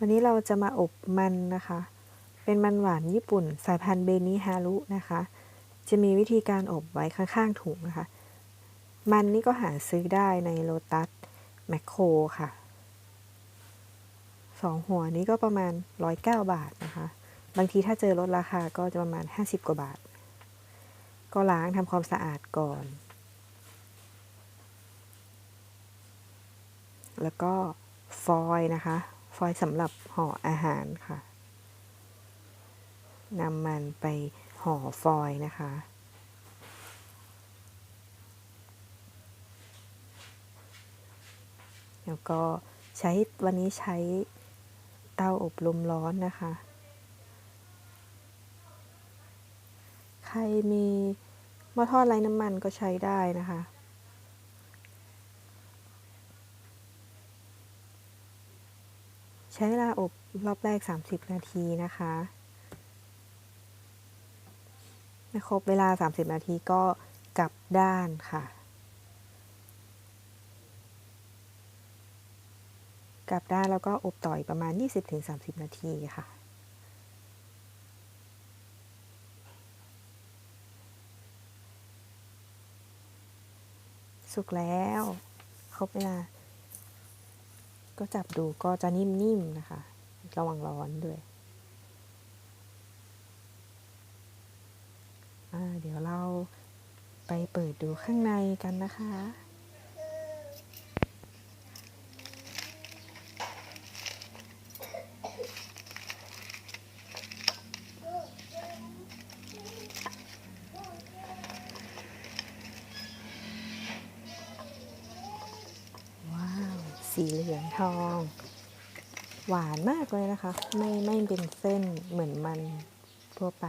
วันนี้เราจะมาอบมันนะคะ เป็นมันหวานญี่ปุ่น สายพันธุ์เบนิฮารุนะคะ จะมีวิธีการอบไว้ข้างๆถุงนะคะ มันนี่ก็หาซื้อได้ในโลตัสแมคโครค่ะสองหัวนี้ก็ประมาณ 109 บาทนะคะ บางทีถ้าเจอลดราคาก็จะประมาณ 50 กว่าบาท ก็ล้างทำความสะอาดก่อน แล้วก็ฟอยล์นะคะ ฟอยล์สำหรับห่ออาหารค่ะนำมันไปห่อฟอยล์นะคะ แล้วก็ใช้วันนี้ใช้เตาอบลมร้อนนะคะ ใครมีหม้อทอดไร้น้ำมันก็ใช้ได้นะคะ ใช้เวลาอบรอบแรก 30 นาทีนะคะไม่ครบเวลา 30 นาทีก็กลับด้านค่ะ กลับด้านแล้วก็อบต่อยประมาณ 20-30 นาทีค่ะ สุกแล้ว ครบเวลา ก็จับดูก็จะนิ่มๆนะคะ ระวังร้อนด้วย เดี๋ยวเราไปเปิดดูข้างในกันนะคะ สีเหลืองทอง หวานมากเลยนะคะ ไม่ไม่เป็นเส้นเหมือนมันทั่วไป